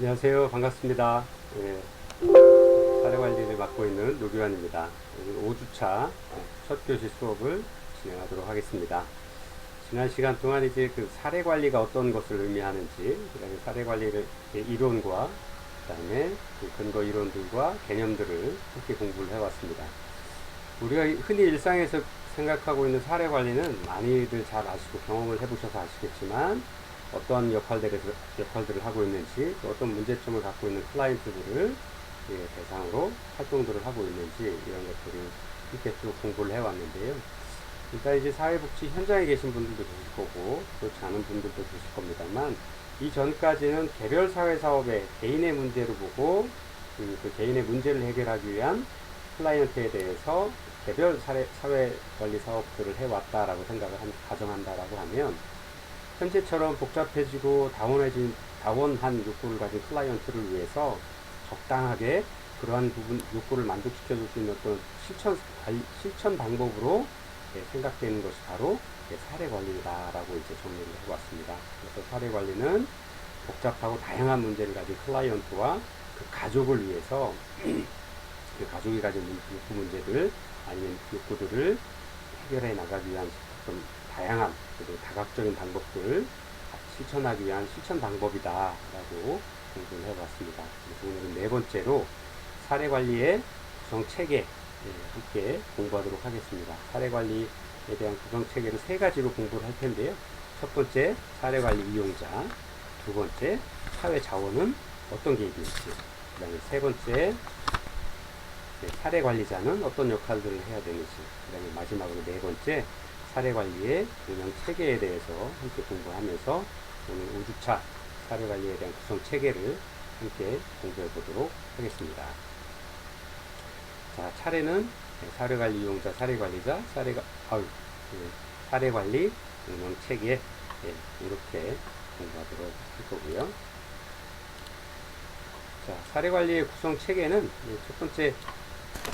안녕하세요. 반갑습니다. 예, 사례 관리를 맡고 있는 노교환입니다. 오늘 5주차 첫 교시 수업을 진행하도록 하겠습니다. 지난 시간 동안 이제 그 사례 관리가 어떤 것을 의미하는지, 그다음에 사례 관리를 이론과 그다음에 그 근거 이론들과 개념들을 함께 공부를 해왔습니다. 우리가 흔히 일상에서 생각하고 있는 사례 관리는 많이들 잘 아시고 경험을 해보셔서 아시겠지만 어떤 역할들을, 역할들을 하고 있는지 또 어떤 문제점을 갖고 있는 클라이언트들을 예, 대상으로 활동들을 하고 있는지 이런 것들을 함께 쭉 공부를 해왔는데요. 일단 이제 사회복지 현장에 계신 분들도 계실 거고 그렇지 않은 분들도 계실 겁니다만 이 전까지는 개별 사회 사업의 개인의 문제로 보고 그, 그 개인의 문제를 해결하기 위한 클라이언트에 대해서 개별 사회, 사회 관리 사업들을 해왔다라고 생각을 한, 가정한다라고 하면 현재처럼 복잡해지고 다원해진 다원한 욕구를 가진 클라이언트를 위해서 적당하게 그러한 부분 욕구를 만족시켜 줄 수 있는 어떤 실천 실천 방법으로 예, 생각되는 것이 바로 예, 사례 관리다라고 이제 정리를 해왔습니다. 그래서 사례 관리는 복잡하고 다양한 문제를 가진 클라이언트와 그 가족을 위해서 그 가족이 가진 문- 욕구 문제들 아니면 욕구들을 해결해 나가기 위한 어떤 다양한 그리고 다각적인 방법들을 실천하기 위한 실천 방법이다라고 공부를 해봤습니다. 오늘은 네 번째로 사례 관리의 구성 체계 예, 함께 공부하도록 하겠습니다. 사례 관리에 대한 구성 체계를 세 가지로 공부를 할 텐데요. 첫 번째 사례 관리 이용자, 두 번째 사회 자원은 어떤 게 있는지, 그다음에 세 번째 네, 사례 관리자는 어떤 역할들을 해야 되는지, 그다음에 마지막으로 네 번째 사례 관리의 운영 체계에 대해서 함께 공부하면서 오늘 5주차 사례 관리에 대한 구성 체계를 함께 공부해 보도록 하겠습니다. 자, 차례는 네, 사례 관리 이용자, 사례 관리자, 사례가 아유, 예, 사례 관리 운영 체계 예, 이렇게 공부하도록 할 거고요. 자, 사례 관리의 구성 체계는 예, 첫 번째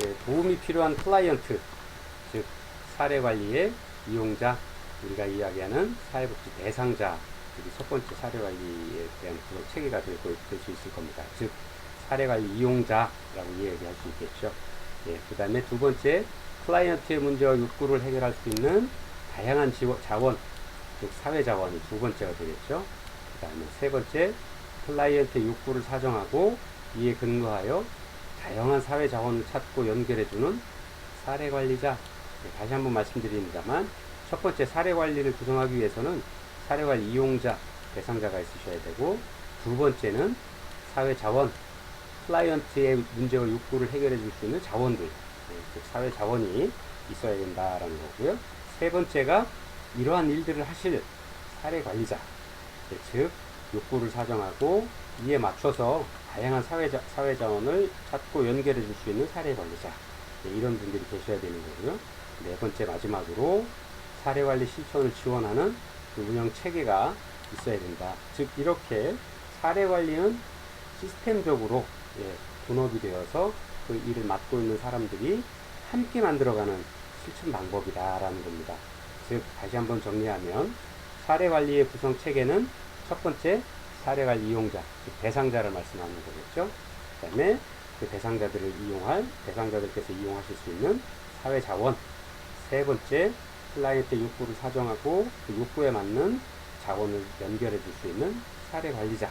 예, 도움이 필요한 클라이언트, 즉 사례 관리의 이용자, 우리가 이야기하는 사회복지 대상자, 여기 첫 번째 사례 관리에 대한 구성 체계가 될수 있을 겁니다. 즉 사례 관리 이용자라고 이야기할 수 있겠죠. 예, 그 다음에 두 번째 클라이언트의 문제와 욕구를 해결할 수 있는 다양한 지원, 자원, 즉 사회 자원이 두 번째가 되겠죠. 그 다음에 세 번째 클라이언트의 욕구를 사정하고 이에 근거하여 다양한 사회 자원을 찾고 연결해주는 사례 관리자. 네, 다시 한번 말씀드립니다만 첫 번째 사례 관리를 구성하기 위해서는 사례 관리 이용자, 대상자가 있으셔야 되고 두 번째는 사회 자원, 클라이언트의 문제와 욕구를 해결해 줄 수 있는 자원들, 네, 즉 사회 자원이 있어야 된다라는 거고요. 세 번째가 이러한 일들을 하실 사례 관리자, 네, 즉 욕구를 사정하고 이에 맞춰서 다양한 사회, 자, 사회 자원을 찾고 연결해 줄 수 있는 사례 관리자, 네, 이런 분들이 계셔야 되는 거고요. 네 번째 마지막으로 사례 관리 실천을 지원하는 그 운영 체계가 있어야 된다. 즉 이렇게 사례 관리는 시스템적으로 예, 분업이 되어서 그 일을 맡고 있는 사람들이 함께 만들어가는 실천 방법이다라는 겁니다. 즉 다시 한번 정리하면 사례 관리의 구성 체계는 첫 번째 사례 관리 이용자, 즉 대상자를 말씀하는 거겠죠. 그 다음에 그 대상자들을 이용할 대상자들께서 이용하실 수 있는 사회 자원. 세 번째 클라이언트 욕구를 사정하고 그 욕구에 맞는 자원을 연결해 줄 수 있는 사례 관리자.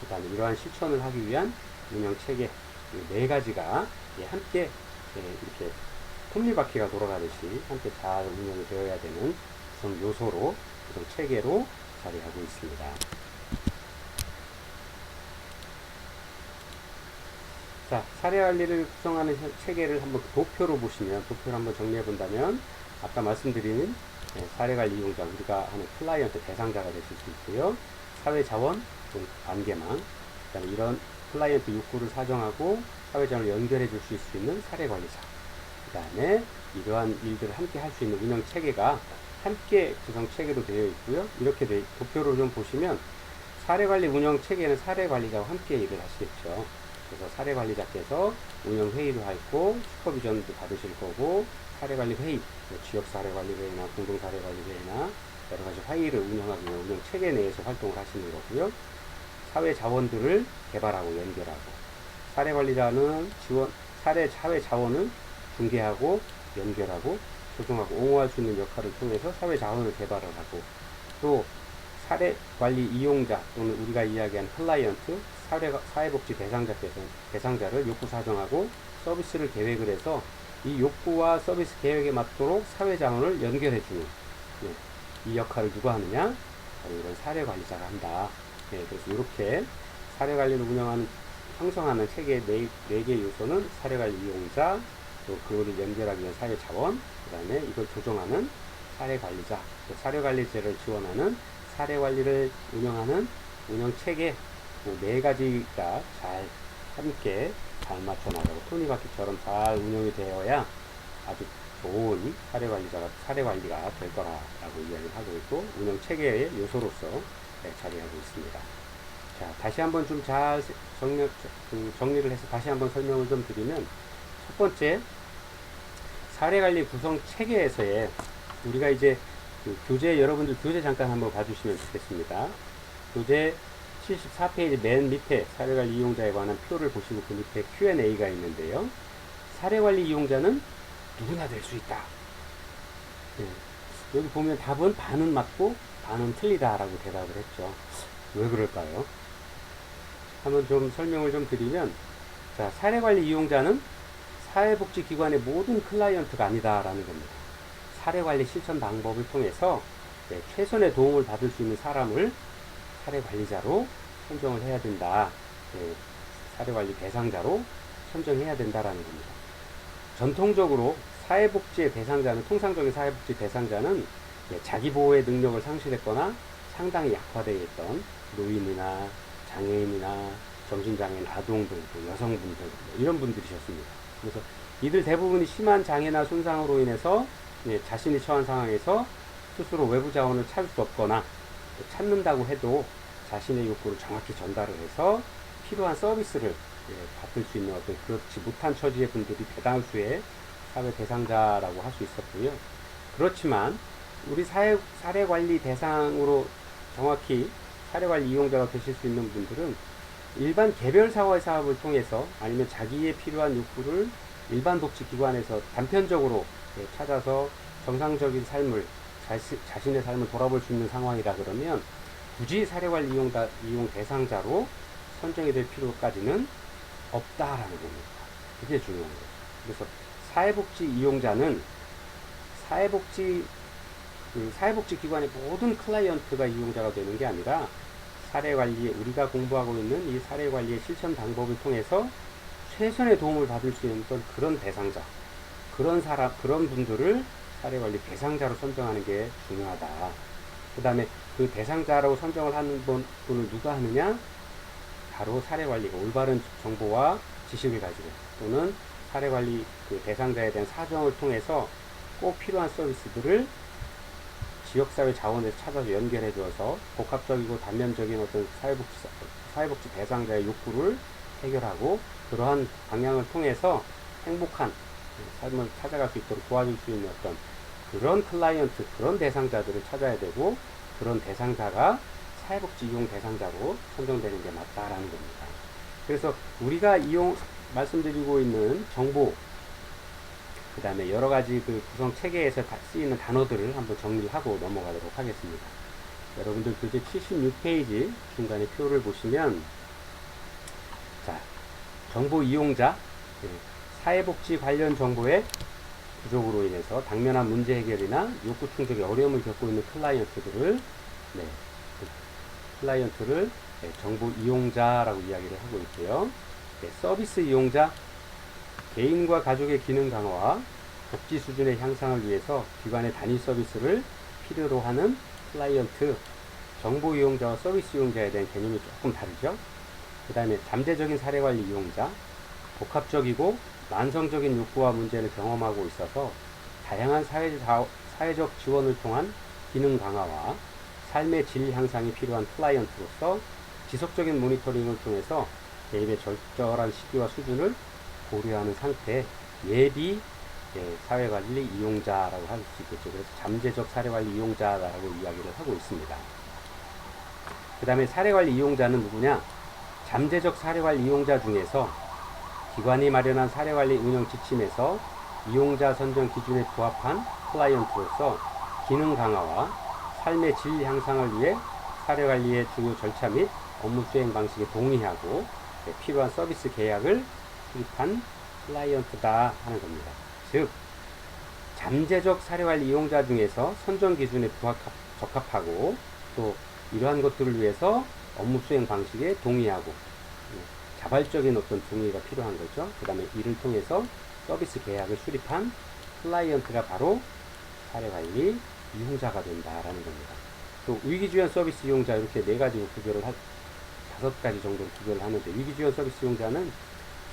그 다음에 이러한 실천을 하기 위한 운영 체계. 이네 가지가 예, 함께 예, 이렇게 톱니바퀴가 돌아가듯이 함께 잘 운영이 되어야 되는 구성 요소로 구성 체계로 자리하고 있습니다. 자, 사례 관리를 구성하는 현- 체계를 한번 도표로 보시면, 도표를 한번 정리해 본다면, 아까 말씀드린 예, 사례 관리 이용자, 우리가 하는 클라이언트 대상자가 되실 수 있고요. 사회 자원, 또 관계망, 그 다음에 이런 클라이언트 욕구를 사정하고 사회 자원을 연결해 줄 수 있는 사례 관리자. 그 다음에 이러한 일들을 함께 할 수 있는 운영 체계가 함께 구성 체계로 되어 있고요. 이렇게 돼, 도표로 좀 보시면 사례 관리 운영 체계는 사례 관리자와 함께 일을 하시겠죠. 그래서 사례 관리자께서 운영 회의도 하고 슈퍼비전도 받으실 거고 사례 관리 회의, 뭐 지역 사례 관리 회의나 공동 사례 관리 회의나 여러 가지 회의를 운영하기 위한 운영 체계 내에서 활동을 하시는 거고요. 사회 자원들을 개발하고 연결하고 사례 관리자는 지원 사례 사회 자원을 중개하고 연결하고 조성하고 옹호할 수 있는 역할을 통해서 사회 자원을 개발을 하고 또 사례 관리 이용자 또는 우리가 이야기하는 클라이언트 사회, 사회복지 대상자께서 대상자를 욕구 사정하고 서비스를 계획을 해서 이 욕구와 서비스 계획에 맞도록 사회 자원을 연결해 주는 예, 이 역할을 누가 하느냐 바로 이런 사례 관리자가 한다. 예, 그래서 이렇게 사례 관리를 운영하는 형성하는 체계의 네, 네 개의 요소는 사례 관리 이용자, 또 그거를 연결하기 위한 사회 자원, 그 다음에 이걸 조정하는 사례 관리자, 또 사례 관리제를 지원하는 사례 관리를 운영하는 운영 체계 그 네 가지가 잘 함께 잘 맞춰 나가고 톱니바퀴처럼 잘 운영이 되어야 아주 좋은 사례 관리자가 사례 관리가 될 거라고 이야기를 하고 있고 운영 체계의 요소로서 네, 자리하고 있습니다. 자 다시 한번 좀 잘 정리, 그 정리를 해서 다시 한번 설명을 좀 드리면 첫 번째 사례 관리 구성 체계에서의 우리가 이제 그 교재 여러분들 교재 잠깐 한번 봐주시면 좋겠습니다. 교재 74페이지 맨 밑에 사례관리 이용자에 관한 표를 보시고 그 밑에 Q&A가 있는데요. 사례관리 이용자는 누구나 될 수 있다. 네. 여기 보면 답은 반은 맞고 반은 틀리다라고 대답을 했죠. 왜 그럴까요? 한번 좀 설명을 좀 드리면, 자, 사례관리 이용자는 사회복지기관의 모든 클라이언트가 아니다라는 겁니다. 사례관리 실천 방법을 통해서 네, 최선의 도움을 받을 수 있는 사람을 사례 관리자로 선정을 해야 된다. 네, 사례관리 대상자로 선정해야 된다라는 겁니다. 전통적으로 사회복지의 대상자는 통상적인 사회복지 대상자는 네, 자기 보호의 능력을 상실했거나 상당히 약화되어 있던 노인이나 장애인이나 정신장애인 아동들, 또 여성분들 뭐 이런 분들이셨습니다. 그래서 이들 대부분이 심한 장애나 손상으로 인해서 예, 자신이 처한 상황에서 스스로 외부 자원을 찾을 수 없거나 찾는다고 해도 자신의 욕구를 정확히 전달을 해서 필요한 서비스를 예, 받을 수 있는 어떤 그렇지 못한 처지의 분들이 대다수의 사회 대상자라고 할 수 있었고요. 그렇지만 우리 사회, 사례 관리 대상으로 정확히 사례 관리 이용자가 되실 수 있는 분들은 일반 개별 사회 사업을 통해서 아니면 자기의 필요한 욕구를 일반 복지 기관에서 단편적으로 예, 찾아서 정상적인 삶을 자시, 자신의 삶을 돌아볼 수 있는 상황이라 그러면 굳이 사례관리 이용, 이용 대상자로 선정이 될 필요까지는 없다라는 겁니다. 그게 중요한 거죠. 그래서 사회복지 이용자는 사회복지 그 사회복지기관의 모든 클라이언트가 이용자가 되는 게 아니라 사례관리에 우리가 공부하고 있는 이 사례관리의 실천 방법을 통해서 최선의 도움을 받을 수 있는 그런 대상자 그런 사람 그런 분들을 사례관리 대상자로 선정하는 게 중요하다. 그 다음에 그 대상자라고 선정을 하는 분, 분을 누가 하느냐? 바로 사례관리가 올바른 정보와 지식을 가지고 또는 사례관리 그 대상자에 대한 사정을 통해서 꼭 필요한 서비스들을 지역사회 자원에서 찾아서 연결해 주어서 복합적이고 단면적인 어떤 사회복지, 사회복지 대상자의 욕구를 해결하고 그러한 방향을 통해서 행복한 삶을 찾아갈 수 있도록 도와줄 수 있는 어떤 그런 클라이언트, 그런 대상자들을 찾아야 되고 그런 대상자가 사회복지 이용 대상자로 선정되는 게 맞다라는 겁니다. 그래서 우리가 이용 말씀드리고 있는 정보 그 다음에 여러 가지 그 구성 체계에서 쓰이는 단어들을 한번 정리를 하고 넘어가도록 하겠습니다. 여러분들 교재 76페이지 중간에 표를 보시면 자 정보 이용자 네, 사회복지 관련 정보의 부족으로 인해서 당면한 문제 해결이나 욕구 충족에 어려움을 겪고 있는 클라이언트들을 네, 그 클라이언트를 네, 정보 이용자라고 이야기를 하고 있고요. 네, 서비스 이용자 개인과 가족의 기능 강화와 복지 수준의 향상을 위해서 기관의 단위 서비스를 필요로 하는 클라이언트 정보 이용자와 서비스 이용자에 대한 개념이 조금 다르죠. 그 다음에 잠재적인 사례관리 이용자 복합적이고 만성적인 욕구와 문제를 경험하고 있어서 다양한 사회, 사회적 지원을 통한 기능 강화와 삶의 질 향상이 필요한 클라이언트로서 지속적인 모니터링을 통해서 개입의 적절한 시기와 수준을 고려하는 상태 예비 예, 사회관리 이용자라고 할 수 있겠죠. 그래서 잠재적 사회관리 이용자라고 이야기를 하고 있습니다. 그 다음에 사례관리 이용자는 누구냐? 잠재적 사례관리 이용자 중에서 기관이 마련한 사례관리 운영 지침에서 이용자 선정 기준에 부합한 클라이언트로서 기능 강화와 삶의 질 향상을 위해 사례관리의 주요 절차 및 업무 수행 방식에 동의하고 네, 필요한 서비스 계약을 수립한 클라이언트다 하는 겁니다. 즉, 잠재적 사례관리 이용자 중에서 선정 기준에 부합, 적합하고 또 이러한 것들을 위해서 업무 수행 방식에 동의하고 예, 자발적인 어떤 동의가 필요한 거죠. 그 다음에 이를 통해서 서비스 계약을 수립한 클라이언트가 바로 사례관리 이용자가 된다라는 겁니다. 또 위기지원 서비스 이용자 이렇게 네 가지로 구별을 하, 다섯 가지 정도로 구별을 하는데 위기지원 서비스 이용자는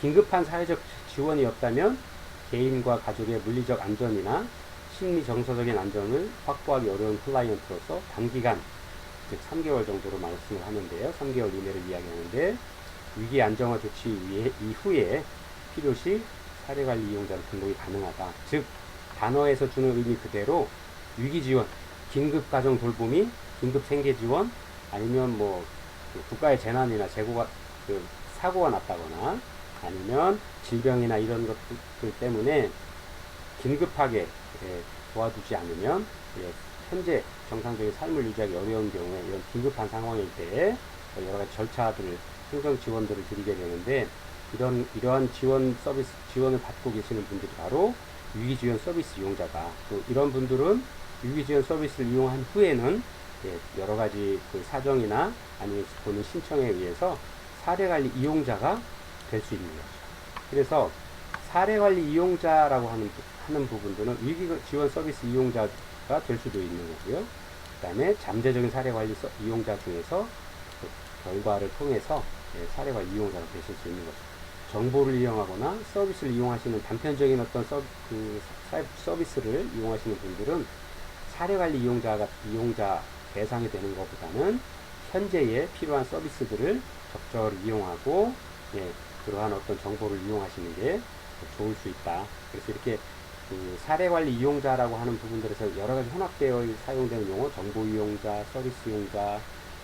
긴급한 사회적 지원이 없다면 개인과 가족의 물리적 안전이나 심리 정서적인 안전을 확보하기 어려운 클라이언트로서 단기간 즉 3개월 정도로 말씀을 하는데요. 3개월 이내를 이야기하는데 위기 안정화 조치 이후에 필요시 사례관리 이용자로 등록이 가능하다. 즉 단어에서 주는 의미 그대로 위기 지원, 긴급 가정 돌봄이 긴급 생계 지원 아니면 뭐그 국가의 재난이나 재고가 그 사고가 났다거나 아니면 질병이나 이런 것들 때문에 긴급하게 예, 도와주지 않으면 예, 현재 정상적인 삶을 유지하기 어려운 경우에 이런 긴급한 상황일 때 여러 가지 절차들을 행정 지원들을 드리게 되는데 이런 이러한 지원 서비스 지원을 받고 계시는 분들이 바로 위기 지원 서비스 이용자다. 또 이런 분들은 위기 지원 서비스를 이용한 후에는 예, 여러 가지 그 사정이나 아니면 본인 신청에 의해서 사례관리 이용자가 될 수 있는 거죠. 그래서 사례관리 이용자라고 하는, 하는 부분들은 위기 지원 서비스 이용자가 될 수도 있는 거고요. 그 다음에 잠재적인 사례관리 서, 이용자 중에서 그 결과를 통해서 예, 사례관리 이용자가 되실 수 있는 거죠. 정보를 이용하거나 서비스를 이용하시는 단편적인 어떤 서, 그 서비스를 이용하시는 분들은 사례관리 이용자가 이용자 대상이 되는 것보다는 현재에 필요한 서비스들을 적절히 이용하고 예, 그러한 어떤 정보를 이용하시는 게 좋을 수 있다. 그래서 이렇게 그 사례관리 이용자라고 하는 부분들에서 여러 가지 혼합되어 사용되는 용어, 정보 이용자, 서비스 이용자,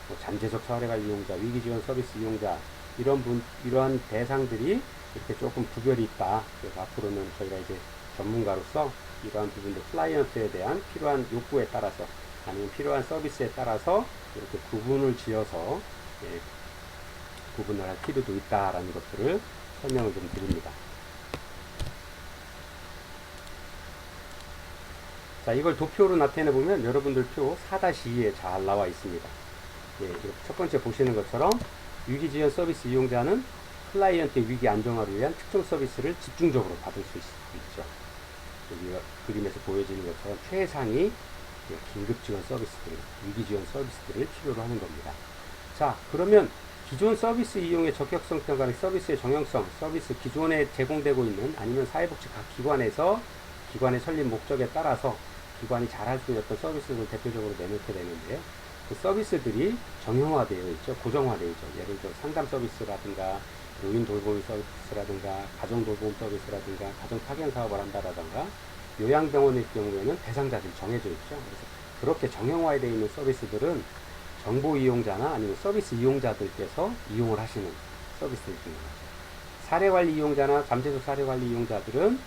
뭐 잠재적 사례관리 이용자, 위기지원 서비스 이용자 이런 분 이러한 대상들이 이렇게 조금 구별이 있다. 그래서 앞으로는 저희가 이제 전문가로서 이러한 부분들 클라이언트에 대한 필요한 욕구에 따라서 아니면 필요한 서비스에 따라서 이렇게 구분을 지어서 예, 구분을 할 필요도 있다라는 것들을 설명을 좀 드립니다. 자, 이걸 도표로 나타내 보면 여러분들 표 4-2에 잘 나와 있습니다. 예, 첫 번째 보시는 것처럼 위기 지원 서비스 이용자는 클라이언트의 위기 안정화를 위한 특정 서비스를 집중적으로 받을 수 있, 죠 여기 그림에서 보여지는 것처럼 최상위 예, 긴급 지원 서비스들, 위기 지원 서비스들을 필요로 하는 겁니다. 자, 그러면 기존 서비스 이용의 적격성 평가는 서비스의 정형성, 서비스 기존에 제공되고 있는 아니면 사회복지 각 기관에서 기관의 설립 목적에 따라서 기관이 잘할 수 있는 어떤 서비스를 대표적으로 내놓게 되는데요. 그 서비스들이 정형화되어 있죠. 고정화되어 있죠. 예를 들어 상담 서비스라든가 노인 돌봄 서비스라든가 가정 돌봄 서비스라든가 가정 파견 사업을 한다라든가 요양병원의 경우에는 대상자들이 정해져 있죠. 그래서 그렇게 정형화되어 있는 서비스들은 정보 이용자나 아니면 서비스 이용자들께서 이용을 하시는 서비스들 중입니다. 사례관리 이용자나 잠재적 사례관리 이용자들은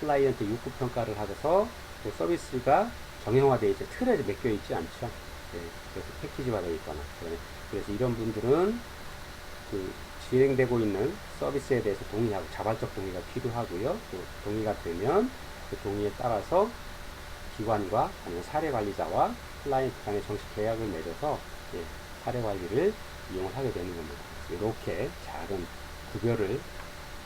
클라이언트 욕구 평가를 하고서 그 서비스가 정형화되어 있지 틀에 맡겨 있지 않죠. 네, 그래서 패키지화되어 있거나 그래서 이런 분들은 그 진행되고 있는 서비스에 대해서 동의하고 자발적 동의가 필요하고요. 또 동의가 되면 그 동의에 따라서 기관과 아니면 사례 관리자와 클라이언트 간의 정식 계약을 맺어서 예, 사례 관리를 이용을 하게 되는 겁니다. 이렇게 작은 구별을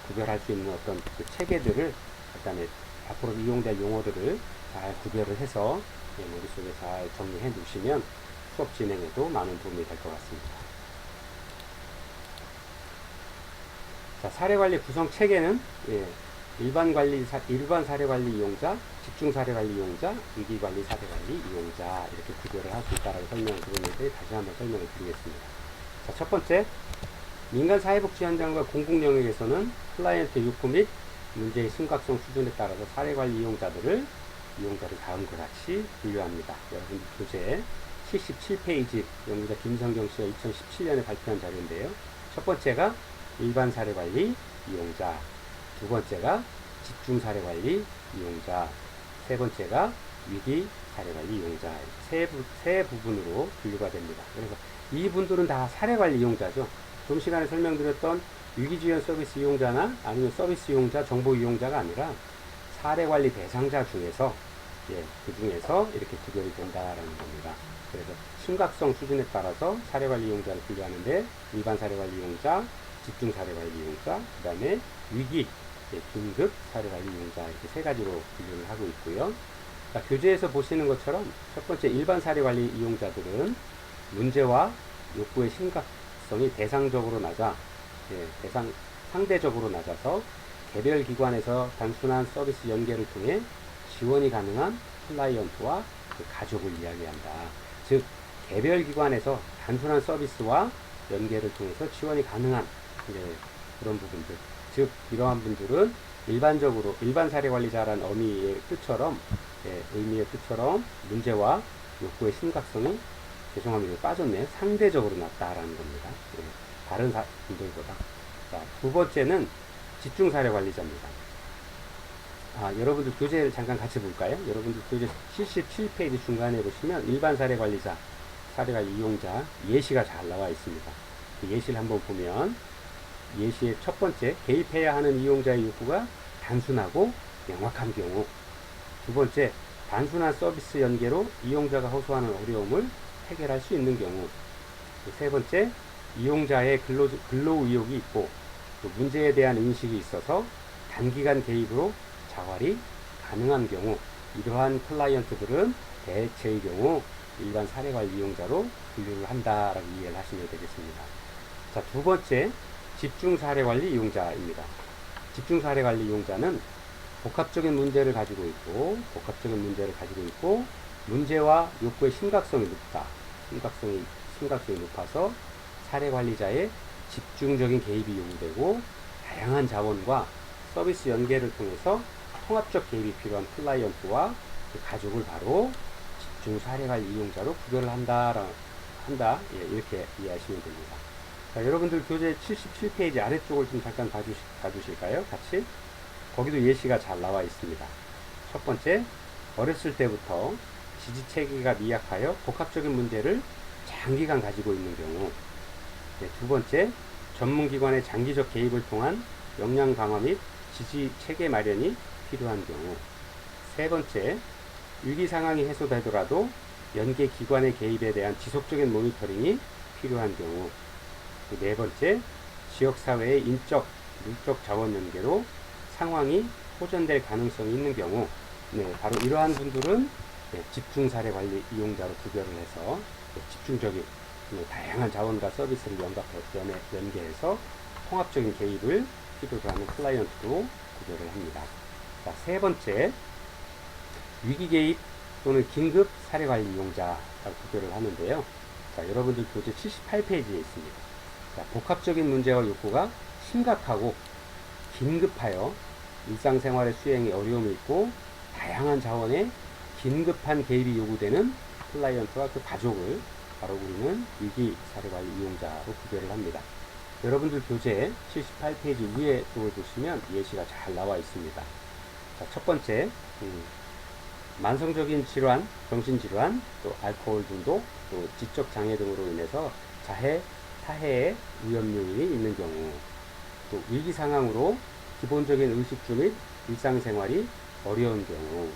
구별할 수 있는 어떤 그 체계들을 그다음에 앞으로 이용될 용어들을 잘 구별을 해서 예, 머릿속에 잘 정리해 두시면 수업 진행에도 많은 도움이 될 것 같습니다. 자, 사례관리 구성 체계는 예, 일반 관리, 사, 일반 사례 관리 이용자, 집중 사례 관리 이용자, 위기 관리 사례 관리 이용자 이렇게 구별을 할 수 있다라고 설명을 드렸는데 다시 한번 설명을 드리겠습니다. 자, 첫 번째, 민간 사회복지 현장과 공공 영역에서는 클라이언트 욕구 및 문제의 심각성 수준에 따라서 사례 관리 이용자들을 이용자를 다음과 같이 분류합니다. 여러분 교재 77페이지 연구자 김성경 씨가 2017년에 발표한 자료인데요. 첫 번째가 일반 사례 관리 이용자, 두 번째가 집중 사례 관리 이용자, 세 번째가 위기 사례 관리 이용자 세, 부, 세 부분으로 분류가 됩니다. 그래서 이 분들은 다 사례 관리 이용자죠. 좀 시간에 설명드렸던 위기지원 서비스 이용자나 아니면 서비스 이용자, 정보 이용자가 아니라 사례 관리 대상자 중에서 예, 그 중에서 이렇게 구별이 된다라는 겁니다. 그래서 심각성 수준에 따라서 사례관리 이용자를 분류하는데 일반 사례관리 이용자, 집중 사례관리 이용자, 그 다음에 위기, 예, 긴급 사례관리 이용자 이렇게 세 가지로 분류를 하고 있고요. 자, 교재에서 보시는 것처럼 첫 번째 일반 사례관리 이용자들은 문제와 욕구의 심각성이 대상적으로 낮아 예, 대상 상대적으로 낮아서 개별 기관에서 단순한 서비스 연계를 통해 지원이 가능한 클라이언트와 그 가족을 이야기한다. 즉 개별 기관에서 단순한 서비스와 연계를 통해서 지원이 가능한 이제 그런 부분들. 즉 이러한 분들은 일반적으로 일반 사례 관리자라는 의미의 뜻처럼 예, 의미의 뜻처럼 문제와 욕구의 심각성이 죄송합니다 빠졌네 상대적으로 낮다라는 겁니다. 예, 다른 사, 분들보다. 자, 두 번째는 집중 사례 관리자입니다. 아, 여러분들 교재를 잠깐 같이 볼까요? 여러분들 교재 77페이지 중간에 보시면 일반 사례 관리자, 사례 관리 이용자 예시가 잘 나와 있습니다. 그 예시를 한번 보면 예시의 첫 번째 개입해야 하는 이용자의 욕구가 단순하고 명확한 경우 두 번째 단순한 서비스 연계로 이용자가 호소하는 어려움을 해결할 수 있는 경우 그세 번째 이용자의 근로, 근로 의욕이 있고 또 문제에 대한 인식이 있어서 단기간 개입으로 자활이 가능한 경우 이러한 클라이언트들은 대체의 경우 일반 사례관리 이용자로 분류를 한다라고 이해를 하시면 되겠습니다. 자, 두 번째 집중 사례관리 이용자입니다. 집중 사례관리 이용자는 복합적인 문제를 가지고 있고 복합적인 문제를 가지고 있고 문제와 욕구의 심각성이 높다. 심각성이 심각성이 높아서 사례 관리자의 집중적인 개입이 요구되고 다양한 자원과 서비스 연계를 통해서 통합적 개입이 필요한 클라이언트와 그 가족을 바로 집중 사례 관리 이용자로 구별을 한다 한다 예, 이렇게 이해하시면 됩니다. 자, 여러분들 교재 77페이지 아래쪽을 좀 잠깐 봐주시, 봐주실까요? 같이 거기도 예시가 잘 나와 있습니다. 첫 번째 어렸을 때부터 지지 체계가 미약하여 복합적인 문제를 장기간 가지고 있는 경우 네, 두 번째, 전문기관의 장기적 개입을 통한 역량 강화 및 지지 체계 마련이 필요한 경우. 세 번째, 위기 상황이 해소되더라도 연계 기관의 개입에 대한 지속적인 모니터링이 필요한 경우. 그네 번째, 지역사회의 인적, 물적 자원 연계로 상황이 호전될 가능성이 있는 경우. 네, 바로 이러한 분들은 네, 집중 사례 관리 이용자로 구별을 해서 네, 집중적인 그 다양한 자원과 서비스를 연합해 연계해서 통합적인 개입을 필요로 하는 클라이언트로 구별을 합니다. 자, 세 번째, 위기 개입 또는 긴급 사례 관리 이용자라고 구별을 하는데요. 자, 여러분들 교재 78페이지에 있습니다. 자, 복합적인 문제와 욕구가 심각하고 긴급하여 일상생활의 수행에 어려움이 있고 다양한 자원에 긴급한 개입이 요구되는 클라이언트와 그 가족을 바로 우리는 위기 사례관리 이용자로 구별을 합니다. 여러분들 교재 78페이지 위에 쪽을 보시면 예시가 잘 나와 있습니다. 자, 첫 번째, 음, 만성적인 질환, 정신질환, 또 알코올 중독, 또 지적 장애 등으로 인해서 자해, 타해의 위험 요인이 있는 경우, 또 위기 상황으로 기본적인 의식주 및 일상생활이 어려운 경우,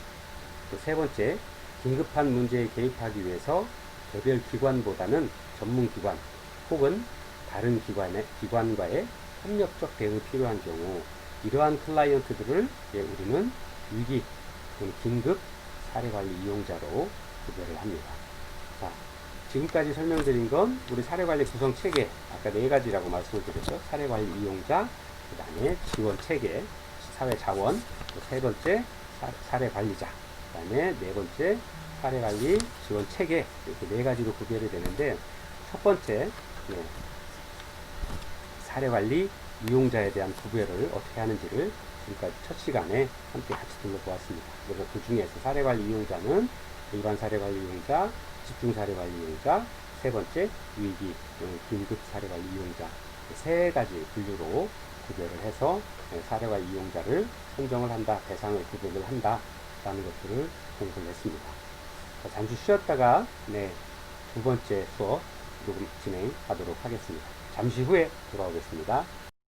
또 세 번째, 긴급한 문제에 개입하기 위해서 개별 기관보다는 전문 기관 혹은 다른 기관의, 기관과의 협력적 대응이 필요한 경우 이러한 클라이언트들을 예, 우리는 위기 또는 긴급 사례관리 이용자로 구별을 합니다. 자, 지금까지 설명드린 건 우리 사례관리 구성 체계 아까 네 가지라고 말씀을 드렸죠. 사례관리 이용자, 그 다음에 지원 체계, 사회 자원, 또세 번째 사, 사례 관리자, 그 다음에 네 번째 사례 관리 지원 체계 이렇게 네 가지로 구별이 되는데 첫 번째 네, 사례 관리 이용자에 대한 구별을 어떻게 하는지를 지금까지 첫 시간에 함께 같이 둘러보았습니다. 그래서 그 중에서 사례 관리 이용자는 일반 사례 관리 이용자, 집중 사례 관리 이용자, 세 번째 위기 또는 긴급 사례 관리 이용자 세 가지 분류로 구별을 해서 예, 사례 관리 이용자를 선정을 한다, 대상을 구별을 한다 라는 것들을 공부를 했습니다. 자, 잠시 쉬었다가 네, 두 번째 수업 녹음 진행하도록 하겠습니다. 잠시 후에 돌아오겠습니다.